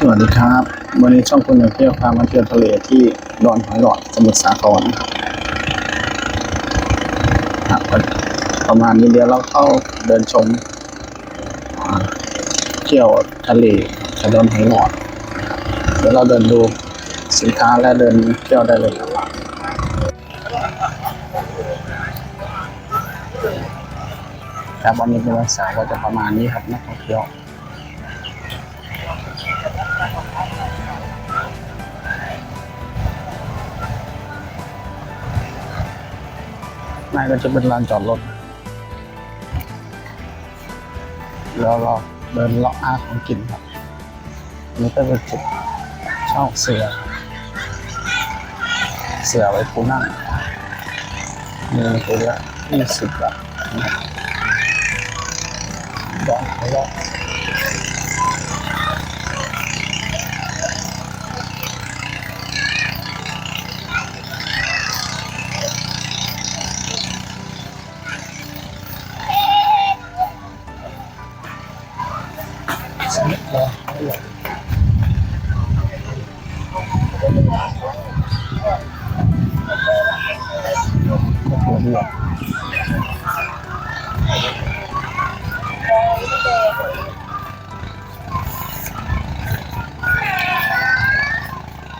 สวัสดีครับ วันนี้ช่องคุณอยากเที่ยวพามาเที่ยวทะเลที่ดอนหอยหลอดสมุทรสาครครับครับประมาณนี้เดี๋ยวเราเข้าเดินชมเที่ยวทะเลชะดอนหอยหลอดเดี๋ยวเราเดินดูสินค้าและเดินเที่ยวได้เลยครับครับวันนี้เป็นวันเสาร์ก็จะประมาณนี้ครับนักท่องเที่ยว นก็จะเป็นลานจอดรถ แล้วเราเดินเลาะอาของกินครับ นี่ก็เป็นจุดเช่าเสือ เสือไว้ปูนั่งมีตัวละยี่สิบบาทบดอกไม้ดอ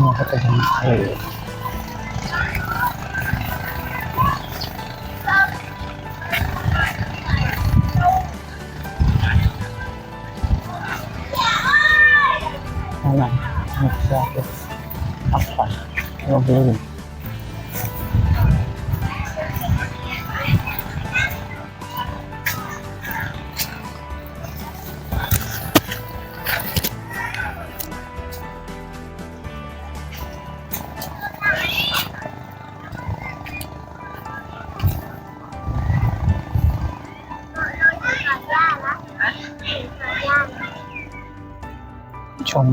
นี่ก็จะเป็น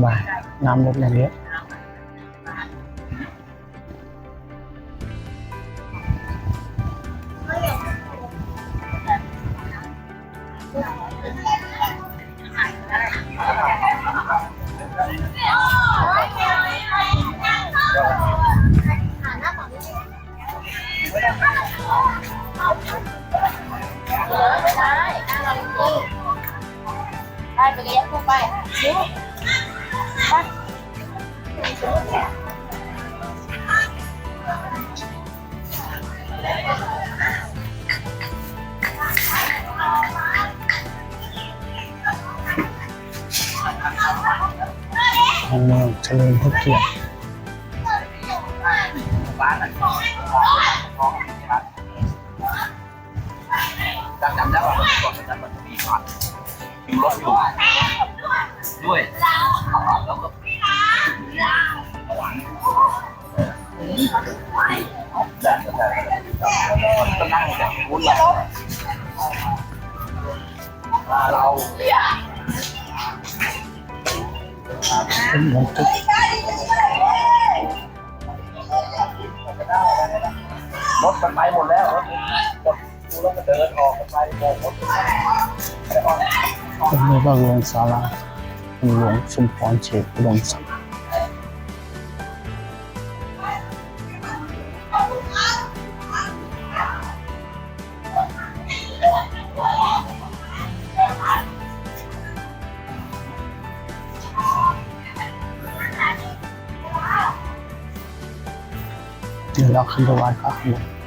ทะเลข้างในมีแค่เป็นพักนลมลื่นช่วงบ่ายน้ำลดลงเยอะไปไปเลี้ยงเข้าไปดูไป ทางเมืองเฉลิมพระเกียรติจำจำได้ว่าก่อนจะมันมีผ่านมีรถอยู่ด้วยแล้วก็หวานแดดก็ได้ก็นั่งแบบวุ้น เราเราเป็นเหมือนจุดรถมันไปหมดแล้วรถกดดูแล้วก็เดินออกไปมองรถตรงนี้ก็เรียนศาลา หลวงชุมพรเฉกอุดมศักดิ์เดี๋ยวเราขึ้นไปไหว้พระข้างบน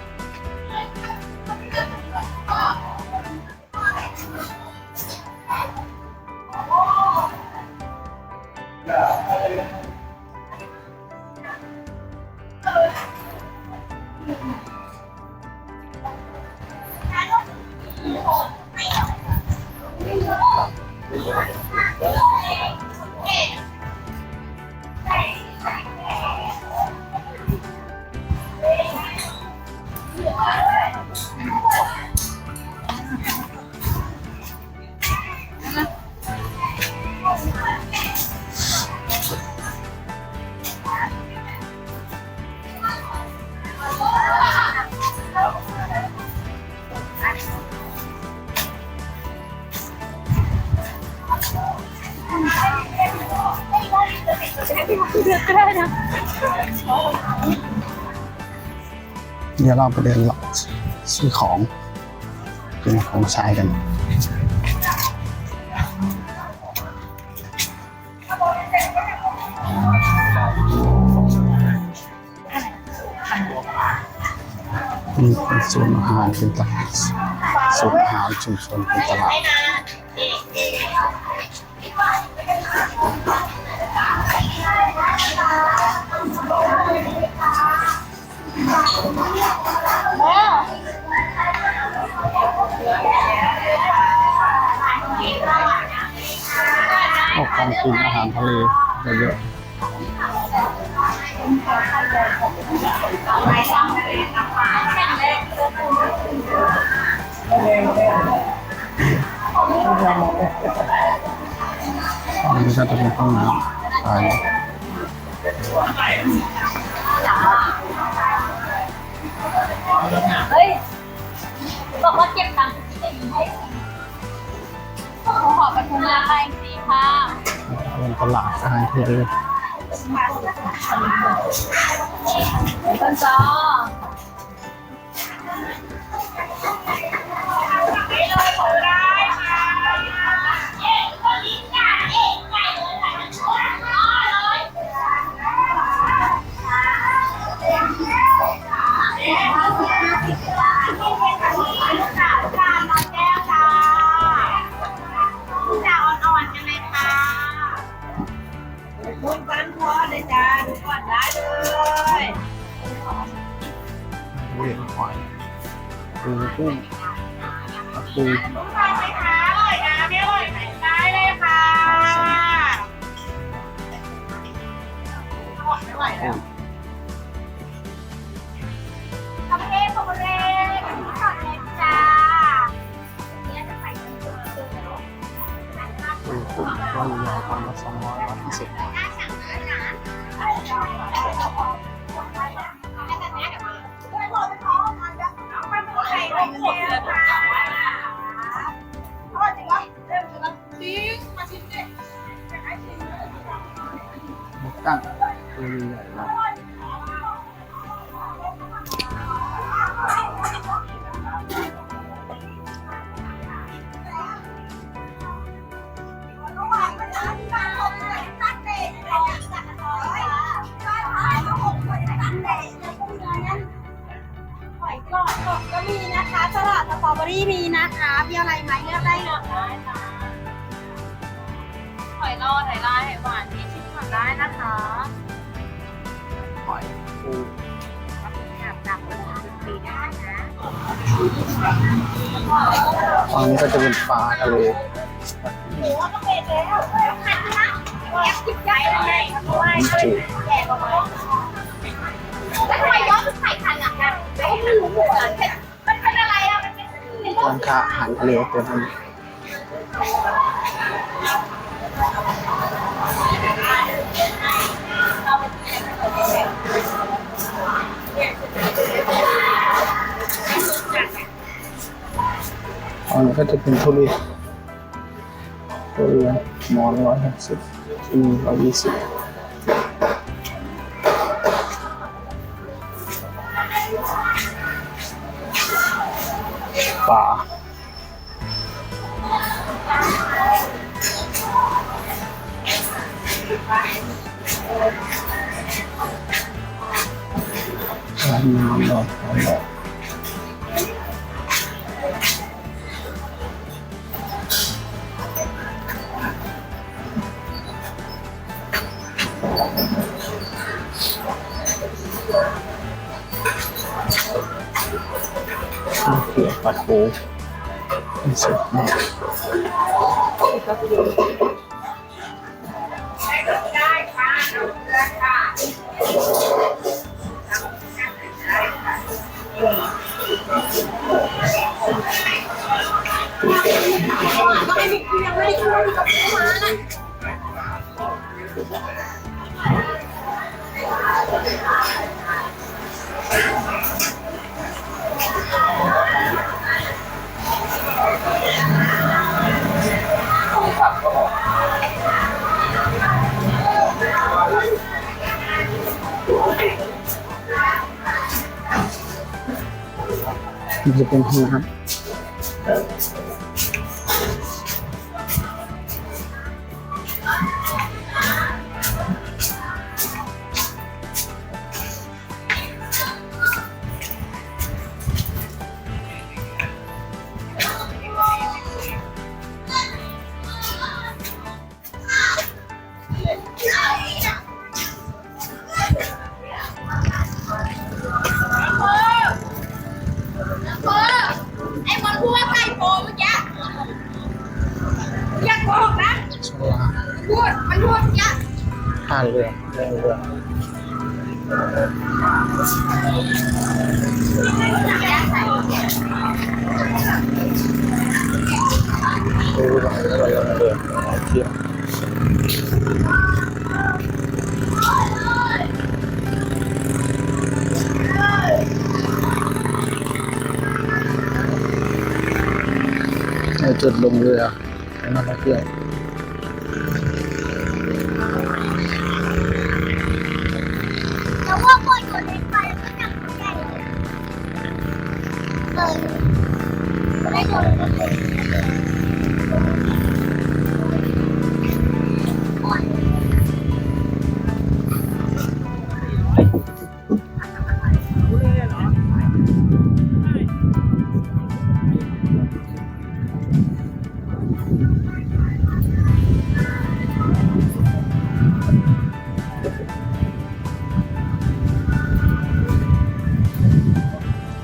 เดี๋ยวเราไปเดินหลักซื้อของเป็นของใช้กันนี่เป็นศูนอาหารเป็นตลาดศูนอาหารชุมชนเป็นตลาด กินอาหารทะเลเยอะอันนี้ก็จะเป็นห้องน้ำใช่เฮ้ยบอกว่าเก็บตังค์จะให้ขอขอปทุมราคาสีค่ะ เป็นตลาดอาหารทะเลต้นจอ ไม่ไหวแล้ว ตัวใหญ่ๆนะหอยกรอบสดก็มีนะคะสลัดสตรอเบอรี่มีนะคะมีอะไรไหมเลือกได้เลยหอยรอดหอยลายหอยหวานที่ชิมก่อนได้นะคะ อยปูแบบดับเป็นปีได้นะตอนนี้ก็จะเป็นปลาทะเลหมูก็เป็นแล้วขันนะแอบจิบใจเลยทำไมมีจืดแก่กว่าแล้วทำไมย้อนใส่ขันอะไม่รู้เหรอมันเป็นอะไรอะมันเป็นร้านค้าอาหารทะเลเต็มไปหมด ตอนนี้ก็จะเป็นทุเรียนทุเรียนหมอนร้อยหกสิบที่นี่ร้อยยี่สิบปลาร้านน้ำดอกน้ำดอกข้าวเขียวปลาทูเป็น สุดมากยังไม่ได้ช่ว มันจะเป็นแห้งครับ ท่าเรือเรือเรื เอ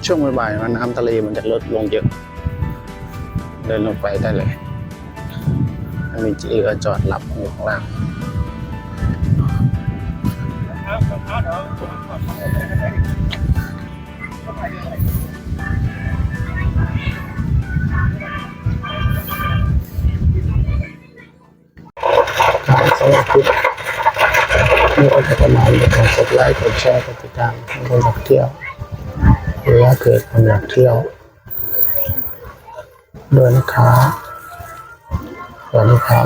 ช่วงบ่ายๆมันน้ำทะเลมันจะลดลงเยอะ เดินลงไปได้เลยมันมีเรือจอดรับอยู่ข้างล่างครับสำหรับคลิปนี้ก็จะประมาณนี้ขอกดไลค์กดแชร์กดติดตามให้คนอยากเที่ยว หรือว่าเกิดคนอยากเที่ยวด้วยนะครับสวัสดีครับ